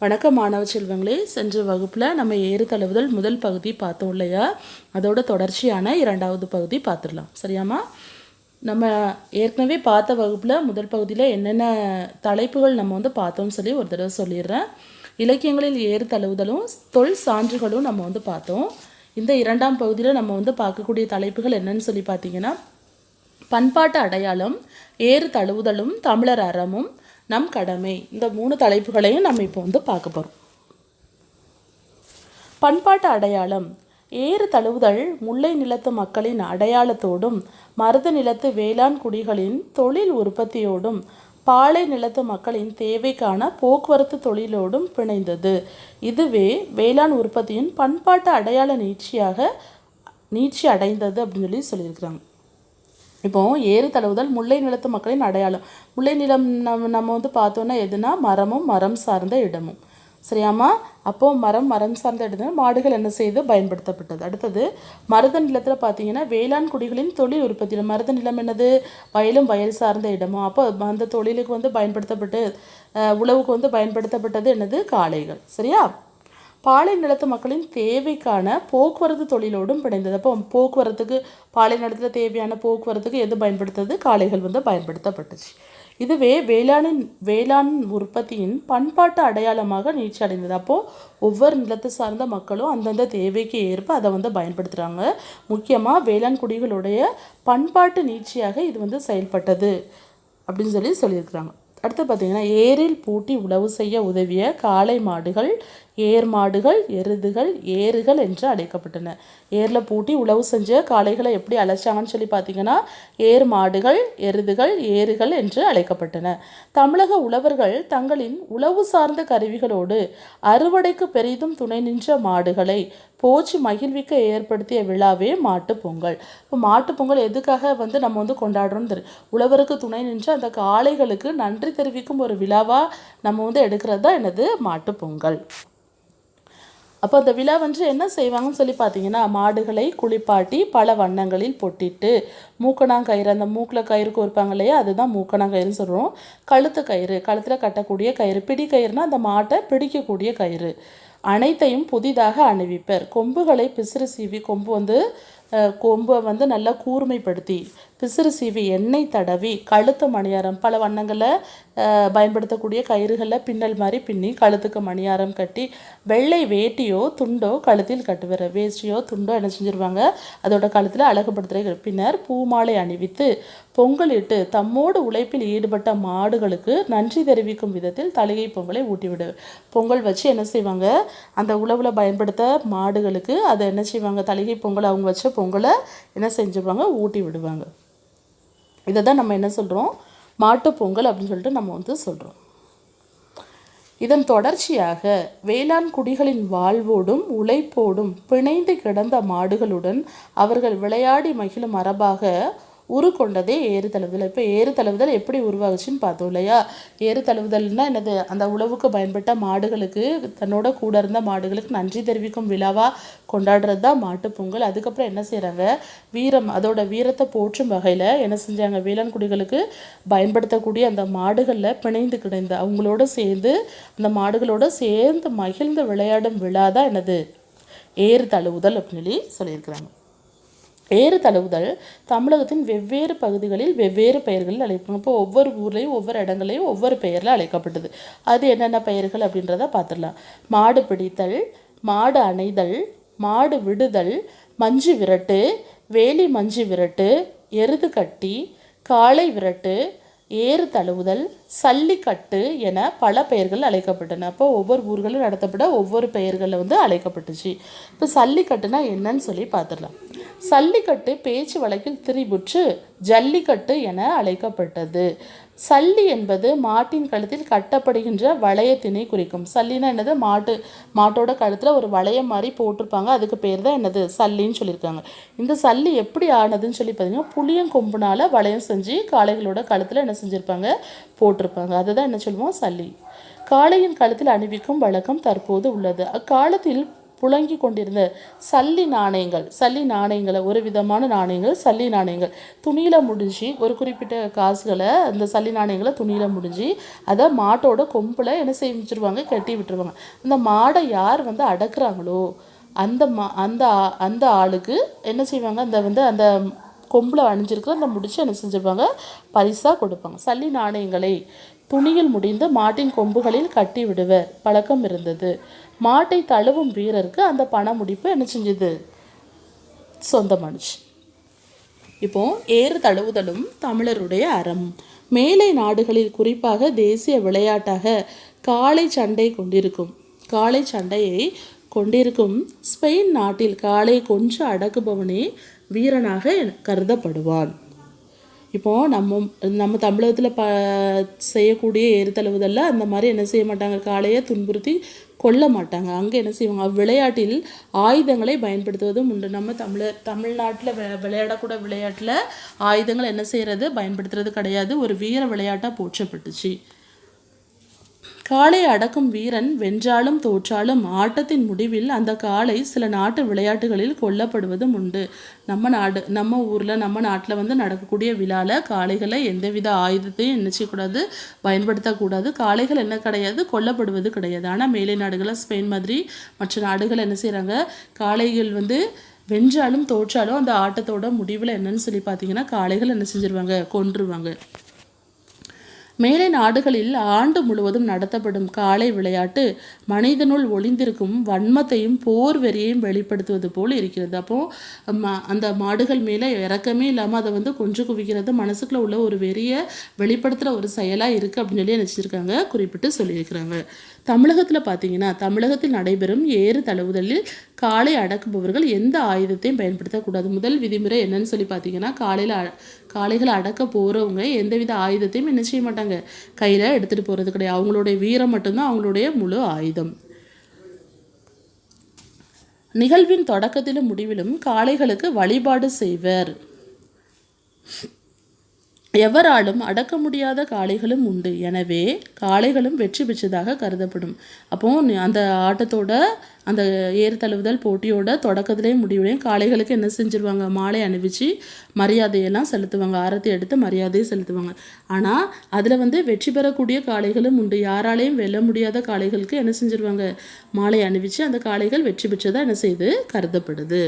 வணக்கம் மாணவ செல்வங்களே. சென்ற வகுப்பில் நம்ம ஏறு தழுவுதல் முதல் பகுதி பார்த்தோம் இல்லையா? அதோட தொடர்ச்சியான இரண்டாவது பகுதி பார்த்துடலாம். சரியாம்மா? நம்ம ஏற்கனவே பார்த்த வகுப்பில் முதல் பகுதியில் என்னென்ன தலைப்புகள் நம்ம வந்து பார்த்தோம்னு சொல்லி ஒரு தடவை சொல்லிடுறேன். இலக்கியங்களில் ஏறு தழுவுதலும் தொல் சான்றுகளும் நம்ம வந்து பார்த்தோம். இந்த இரண்டாம் பகுதியில் நம்ம வந்து பார்க்கக்கூடிய தலைப்புகள் என்னன்னு சொல்லி பார்த்தீங்கன்னா பண்பாட்டு அடையாளம் ஏறு தழுவுதலும் தமிழர் அறமும் நம் கடமை. இந்த மூணு தலைப்புகளையும் நம்ம இப்போ வந்து பார்க்க போகிறோம் பண்பாட்டு அடையாளம். ஏறு தழுவுதல் முல்லை நிலத்து மக்களின் அடையாளத்தோடும் மருத நிலத்து வேளாண் குடிகளின் தொழில் உற்பத்தியோடும் பாலை நிலத்து மக்களின் தேவைக்கான போக்குவரத்து தொழிலோடும் பிணைந்தது. இதுவே வேளாண் உற்பத்தியின் பண்பாட்டு அடையாள நீட்சியாக நீட்சி அடைந்தது அப்படின்னு சொல்லி சொல்லியிருக்கிறாங்க. இப்போ ஏறு தழுவுதல் முல்லை நிலத்து மக்களின் அடையாளம். முல்லை நிலம் நம்ம நம்ம வந்து பார்த்தோன்னா எதுனா மரமும் மரம் சார்ந்த இடமும். சரியாம்மா? அப்போது மரம் மரம் சார்ந்த இடத்துல மாடுகள் என்ன செய்து பயன்படுத்தப்பட்டது? அடுத்தது மருத நிலத்தில் பார்த்தீங்கன்னா வேளாண் குடிகளின் தொழில் உற்பத்தியில் மருத நிலம் என்னது? வயலும் வயல் சார்ந்த இடமும். அப்போ அந்த தொழிலுக்கு வந்து பயன்படுத்தப்பட்டு உழவுக்கு வந்து பயன்படுத்தப்பட்டது என்னது? காளைகள். சரியா? பாலை நிலத்து மக்களின் தேவைக்கான போக்குவரத்து தொழிலோடும் பிணைந்தது. அப்போ போக்குவரத்துக்கு பாலை நிலத்தில் தேவையான போக்குவரத்துக்கு எது பயன்படுத்தது? காளைகள் வந்து பயன்படுத்தப்பட்டுச்சு. இதுவே வேளாணின் வேளாண் உற்பத்தியின் பண்பாட்டு அடையாளமாக நீட்சி அடைந்தது. அப்போது ஒவ்வொரு நிலத்தை சார்ந்த மக்களும் அந்தந்த தேவைக்கு ஏற்ப அதை வந்து பயன்படுத்துகிறாங்க முக்கியமாக வேளாண் குடிகளுடைய பண்பாட்டு நீட்சியாக இது வந்து செயல்பட்டது அப்படின்னு சொல்லி சொல்லியிருக்கிறாங்க. அடுத்து பார்த்திங்கன்னா ஏரில் பூட்டி உழவு செய்ய உதவிய காளை மாடுகள் ஏர் மாடுகள் எருதுகள் ஏறுகள் என்று அழைக்கப்பட்டன. ஏரில் பூட்டி உழவு செஞ்ச காளைகளை எப்படி அழைச்சாங்கன்னு சொல்லி பார்த்தீங்கன்னா ஏர் மாடுகள் எருதுகள் ஏறுகள் என்று அழைக்கப்பட்டன. தமிழக உழவர்கள் தங்களின் உழவு சார்ந்த கருவிகளோடு அறுவடைக்கு பெரிதும் துணை நின்ற மாடுகளை போச்சு மகிழ்விக்க ஏற்படுத்திய விழாவே மாட்டுப் பொங்கல். இப்போ மாட்டுப் பொங்கல் எதுக்காக வந்து நம்ம வந்து கொண்டாடுறோம்னு தெரியும் உழவருக்கு துணை நின்று அந்த காளைகளுக்கு நன்றி தெரிவிக்கும் ஒரு விழாவாக நம்ம வந்து எடுக்கிறது தான் என்னது? மாட்டுப்பொங்கல் அப்போ அந்த விழா வந்து என்ன செய்வாங்கன்னு சொல்லி பார்த்தீங்கன்னா மாடுகளை குளிப்பாட்டி பல வண்ணங்களில் பொட்டிட்டு மூக்கணாங்கயிறு அந்த மூக்கில் கயிறு கோர்ப்பாங்க இல்லையா அதுதான் மூக்கணாங்கயிறுன்னு சொல்கிறோம் கழுத்து கயிறு கழுத்தில் கட்டக்கூடிய கயிறு பிடி கயிறுனா அந்த மாட்டை பிடிக்கக்கூடிய கயிறு. அனைத்தையும் புதிதாக அணிவிப்பர். கொம்புகளை பிசிறு சீவி கொம்பு வந்து கொம்பை வந்து நல்லா கூர்மைப்படுத்தி பிசிறு சீவி எண்ணெய் தடவி கழுத்து மணியாரம் பல வண்ணங்களை பயன்படுத்தக்கூடிய கயிறுகளை பின்னல் மாதிரி பின்னி கழுத்துக்கு மணியாரம் கட்டி வெள்ளை வேட்டியோ துண்டோ கழுத்தில் கட்டுவர் வேஷ்டியோ துண்டோ என்ன செஞ்சுருவாங்க அதோட கழுத்தில் அழகுபடுத்துகிற பின்னர் பூமாலை அணிவித்து பொங்கலிட்டு தம்மோடு உழைப்பில் ஈடுபட்ட மாடுகளுக்கு நன்றி தெரிவிக்கும் விதத்தில் தலையை பொங்கலை ஊட்டிவிடு. பொங்கல் வச்சு என்ன செய்வாங்க? அந்த உழவில் பயன்படுத்த மாடுகளுக்கு அதை என்ன செய்வாங்க? தலையை பொங்கல் அவங்க வச்ச பொங்கலை என்ன செஞ்சுருவாங்க? ஊட்டி விடுவாங்க. இதை தான் நம்ம என்ன சொல்கிறோம் மாட்டுப் பொங்கல் அப்படின்னு சொல்லிட்டு நம்ம வந்து சொல்கிறோம் இதன் தொடர்ச்சியாக வேளாண் குடிகளின் வாழ்வோடும் உழைப்போடும் பிணைந்து கிடந்த மாடுகளுடன் அவர்கள் விளையாடி மகிழும் மரபாக உருக்கொண்டதே ஏறு தழுவுதல் இப்போ ஏறு தழுவுதல் எப்படி உருவாகுச்சுன்னு பார்த்தோம் இல்லையா? ஏறு தழுவுதல்னா என்னது? அந்த உழவுக்கு பயன்பட்ட மாடுகளுக்கு தன்னோட கூட இருந்த மாடுகளுக்கு நன்றி தெரிவிக்கும் விழாவாக கொண்டாடுறது தான் மாட்டுப் பொங்கல். அதுக்கப்புறம் என்ன செய்கிறாங்க வீரம் அதோட வீரத்தை போற்றும் வகையில் என்ன செஞ்சாங்க? வேளாண் குடிகளுக்கு பயன்படுத்தக்கூடிய அந்த மாடுகளில் பிணைந்து கிடந்த அவங்களோட சேர்ந்து அந்த மாடுகளோட சேர்ந்து மகிழ்ந்து விளையாடும் விழா தான் என்னது? ஏறு தழுவுதல் அப்படின்னு சொல்லி சொல்லியிருக்கிறாங்க. ஏறு தழுவுதல் தமிழகத்தின் வெவ்வேறு பகுதிகளில் வெவ்வேறு பெயர்களில் அழைப்பாங்க இப்போ ஒவ்வொரு ஊர்லேயும் ஒவ்வொரு இடங்களையும் ஒவ்வொரு பெயரில் அழைக்கப்பட்டது. அது என்னென்ன பெயர்கள் அப்படின்றத பார்த்துடலாம். மாடு பிடித்தல் மாடு அணைதல் மாடு விடுதல் மஞ்சு விரட்டு வேலி மஞ்சு விரட்டு எருது கட்டி காளை விரட்டு ஏறு தழுவுதல் சல்லிக்கட்டு என பல பெயர்கள் அழைக்கப்பட்டன. அப்போ ஒவ்வொரு ஊர்களும் நடத்தப்பட ஒவ்வொரு பெயர்களில் வந்து அழைக்கப்பட்டுச்சு. இப்போ சல்லிக்கட்டுனா என்னன்னு சொல்லி பார்த்துடலாம். சல்லிக்கட்டு பேச்சு வழக்கில் திரிபுற்று ஜல்லிக்கட்டு என அழைக்கப்பட்டது. சல்லி என்பது மாட்டின் கழுத்தில் கட்டப்படுகின்ற வளையத்தினை குறிக்கும். சல்லினா என்னது? மாட்டு மாட்டோட கழுத்தில் ஒரு வளையம் மாதிரி போட்டிருப்பாங்க. அதுக்கு பேர் தான் என்னது? சல்லின்னு சொல்லியிருக்காங்க. இந்த சல்லி எப்படி ஆனதுன்னு சொல்லி பார்த்தீங்கன்னா புளியங்கொம்புனால் வளையம் செஞ்சு காளைகளோட கழுத்தில் என்ன செஞ்சுருப்பாங்க? போட்டிருப்பாங்க. அதுதான் என்ன சொல்லுவோம்? சல்லி. காளையின் கழுத்தில் அணிவிக்கும் வழக்கம் தற்போது உள்ளது. அக்காலத்தில் புழங்கி கொண்டிருந்த சல்லி நாணயங்கள் சல்லி நாணயங்களை ஒரு விதமான நாணயங்கள் சல்லி நாணயங்கள். துணியில் முடிஞ்சு ஒரு குறிப்பிட்ட காசுகளை அந்த சல்லி நாணயங்களை துணியில் முடிஞ்சு அதை மாட்டோட கொம்பில் என்ன செஞ்சுருவாங்க கட்டி விட்டுருவாங்க. அந்த மாடை யார் வந்து அடக்குறாங்களோ அந்த மா அந்த ஆ- அந்த ஆளுக்கு என்ன செய்வாங்க? அந்த வந்து அந்த கொம்பில் அணிஞ்சிருக்கிற அந்த முடிச்சு என்ன செஞ்சுருப்பாங்க? பரிசாக கொடுப்பாங்க. சல்லி நாணயங்களை துணியில் முடிந்து மாட்டின் கொம்புகளில் கட்டி விடுவர். பழக்கம் இருந்தது. மாட்டை தழுவும் வீரருக்கு அந்த பண முடிப்பு என்ன செஞ்சது? சொந்தமானுச்சு இப்போ ஏறு தழுவுதலும் தமிழருடைய அறம். மேலை நாடுகளில் குறிப்பாக தேசிய விளையாட்டாக காளை சண்டை கொண்டிருக்கும். காளை சண்டையை கொண்டிருக்கும் ஸ்பெயின் நாட்டில் காளை கொஞ்சம் அடக்குபவனே வீரனாக கருதப்படுவான். இப்போ நம்ம நம்ம தமிழகத்தில் ப செய்யக்கூடிய ஏறு தழுவுதலில் அந்த மாதிரி என்ன செய்ய மாட்டாங்க? காளையை துன்புறுத்தி கொல்ல மாட்டாங்க அங்கே என்ன செய்வாங்க? விளையாட்டில் ஆயுதங்களை பயன்படுத்துவதும் உண்டு. நம்ம தமிழர் தமிழ்நாட்டில் விளையாடக்கூட விளையாட்டில் ஆயுதங்கள் என்ன செய்கிறது பயன்படுத்துறது கிடையாது. ஒரு வீர விளையாட்டாக போற்றப்பட்டுச்சு. காளை அடக்கும் வீரன் வென்றாலும் தோற்றாலும் ஆட்டத்தின் முடிவில் அந்த காளை சில நாட்டு விளையாட்டுகளில் கொல்லப்படுவதும் உண்டு. நம்ம நாடு நம்ம ஊரில் நம்ம நாட்டில் வந்து நடக்கக்கூடிய விழாவில் காளைகளை எந்தவித ஆயுதத்தையும் என்ன செய்யக்கூடாது பயன்படுத்தக்கூடாது. காளைகள் என்ன கிடையாது கொல்லப்படுவது கிடையாது. ஆனால் மேலை நாடுகளில் ஸ்பெயின் மாதிரி மற்ற நாடுகள் என்ன செய்கிறாங்க காளைகள் வந்து வென்றாலும் தோற்றாலும் அந்த ஆட்டத்தோட முடிவில் என்னன்னு சொல்லி பார்த்தீங்கன்னா காளைகள் என்ன செஞ்சிருவாங்க கொன்றுவாங்க. மேலை நாடுகளில் ஆண்டு முழுவதும் நடத்தப்படும் காளை விளையாட்டு மனிதனுள் ஒளிந்திருக்கும் வன்மத்தையும் போர் வெறியையும் வெளிப்படுத்துவது போல் இருக்கிறது. அப்போ அந்த மாடுகள் மேலே இறக்கமே இல்லாமல் அதை வந்து கொஞ்சம் குவிக்கிறது மனசுக்குள்ள உள்ள ஒரு வெறியை வெளிப்படுத்துகிற ஒரு செயலாக இருக்குது அப்படின்னு சொல்லி நினச்சிருக்காங்க குறிப்பிட்டு சொல்லியிருக்கிறாங்க. தமிழகத்தில் பார்த்தீங்கன்னா தமிழகத்தில் நடைபெறும் ஏறு தழுவுதலில் காளை அடக்குபவர்கள் எந்த ஆயுதத்தையும் பயன்படுத்தக்கூடாது. முதல் விதிமுறை என்னன்னு சொல்லி பார்த்தீங்கன்னா காலையில் காளைகளை அடக்க போகிறவங்க எந்தவித ஆயுதத்தையும் என்ன செய்ய மாட்டாங்க. கையில் எடுத்துகிட்டு போகிறது கிடையாது. அவங்களுடைய வீரம் மட்டும்தான் அவங்களுடைய முழு ஆயுதம். நிகழ்வின் தொடக்கத்திலும் முடிவிலும் காளைகளுக்கு வழிபாடு செய்வர். எவராலும் அடக்க முடியாத காளைகளும் உண்டு. எனவே காளைகளும் வெற்றி பெற்றதாக கருதப்படும். அப்போ அந்த ஆட்டத்தோட அந்த ஏறு தழுவுதல் போட்டியோட தொடக்கத்திலேயும் முடிவுலையும் காளைகளுக்கு என்ன செஞ்சிருவாங்க? மாலை அணிவிச்சு மரியாதையெல்லாம் செலுத்துவாங்க. ஆரத்தி எடுத்து மரியாதையை செலுத்துவாங்க. ஆனால் அதில் வந்து வெற்றி பெறக்கூடிய காளைகளும் உண்டு. யாராலையும் வெல்ல முடியாத காளைகளுக்கு என்ன செஞ்சிருவாங்க? மாலை அணிவிச்சு அந்த காளைகள் வெற்றி பெற்றதாக என்ன செய்து? கருதப்படுது.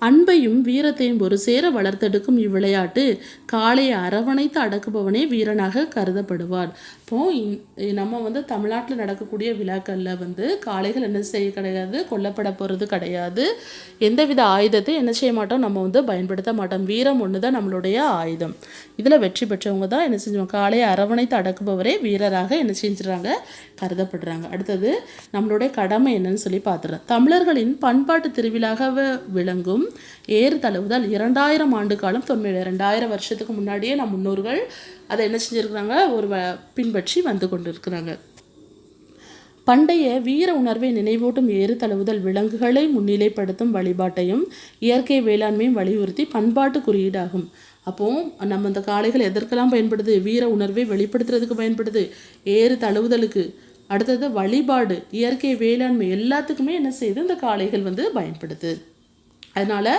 அன்பையும் வீரத்தையும் ஒரு சேர வளர்த்தெடுக்கும் இவ்விளையாட்டு காளையை அரவணைத்து அடக்குபவனே வீரனாக கருதப்படுவார். இப்போ இந்- நம்ம வந்து தமிழ்நாட்டில் நடக்கக்கூடிய விழாக்களில் வந்து காளைகள் என்ன செய்ய கிடையாது கொல்லப்பட போகிறது கிடையாது. எந்தவித ஆயுதத்தை என்ன செய்ய மாட்டோம் நம்ம வந்து பயன்படுத்த மாட்டோம். வீரம் ஒன்று தான் நம்மளுடைய ஆயுதம். இதில் வெற்றி பெற்றவங்க தான் என்ன செஞ்சுவோம் காளையை அரவணைத்து அடக்குபவரே வீரராக என்ன செஞ்சுறாங்க கருதப்படுறாங்க. அடுத்தது நம்மளுடைய கடமை என்னன்னு சொல்லி பார்த்துறோம் தமிழர்களின் பண்பாட்டு திருவிழாக விளங்கும் ஏறு தழுவுதல் இரண்டாயிரம் ஆண்டு காலம் தொன்மை ரெண்டாயிரம் வருஷத்துக்கு முன்னாடியே நம் முன்னோர்கள் அதை என்ன செஞ்சுருக்கிறாங்க? ஒரு வ பின்பற்றி வந்து கொண்டிருக்கிறாங்க. பண்டைய வீர உணர்வை நினைவூட்டும் ஏறு தழுவுதல் விலங்குகளை முன்னிலைப்படுத்தும் வழிபாட்டையும் இயற்கை வேளாண்மையும் வலியுறுத்தி பண்பாட்டு குறியீடாகும். அப்போது நம்ம இந்த காளைகள் எதற்கெல்லாம் பயன்படுது? வீர உணர்வை வெளிப்படுத்துறதுக்கு பயன்படுது? ஏறு தழுவுதலுக்கு. அடுத்தது வழிபாடு இயற்கை வேளாண்மை எல்லாத்துக்குமே என்ன செய்யுது இந்த காளைகள் வந்து பயன்படுது. அதனால்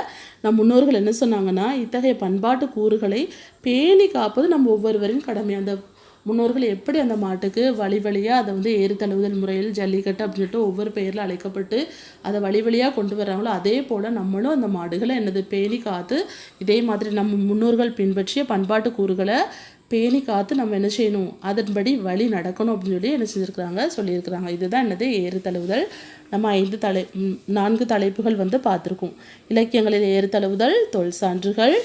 நம் முன்னோர்கள் என்ன சொன்னாங்கன்னா இத்தகைய பண்பாட்டு கூறுகளை பேணி காப்பது நம்ம ஒவ்வொருவரின் கடமை. அந்த முன்னோர்கள் எப்படி அந்த மாட்டுக்கு வழி வழியாக அதை வந்து ஏறு தழுவுதல் முறையில் ஜல்லிக்கட்டு அப்படின்னு சொல்லிட்டு ஒவ்வொரு பெயரில் அழைக்கப்பட்டு அதை வழி வழியாக கொண்டு வர்றாங்களோ அதே போல் நம்மளும் அந்த மாடுகளை என்னது பேணி காத்து இதே மாதிரி நம்ம முன்னோர்கள் பின்பற்றிய பண்பாட்டு கூறுகளை பேணி காத்து நம்ம என்ன செய்யணும்? அதன்படி வழி நடக்கணும் அப்படின்னு சொல்லி என்ன செஞ்சுருக்கிறாங்க சொல்லியிருக்கிறாங்க. இதுதான் என்னது? ஏறு தழுவுதல் நம்ம ஐந்து தலை நான்கு தலைப்புகள் வந்து பார்த்துருக்கோம். இலக்கியங்களில் ஏறு தழுவுதல் தொல் சான்றுகள்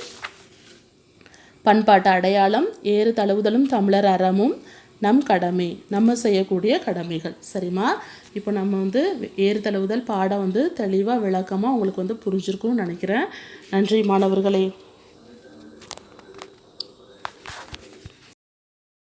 பண்பாட்டு அடையாளம் ஏறு தழுவுதலும் தமிழர் அறமும் நம் கடமை நம்ம செய்யக்கூடிய கடமைகள். சரிம்மா? இப்போ நம்ம வந்து ஏறு தழுவுதல் பாடம் வந்து தெளிவாக விளக்கமாக உங்களுக்கு வந்து புரிஞ்சிருக்கும்னு நினைக்கிறேன். நன்றி மாணவர்களே.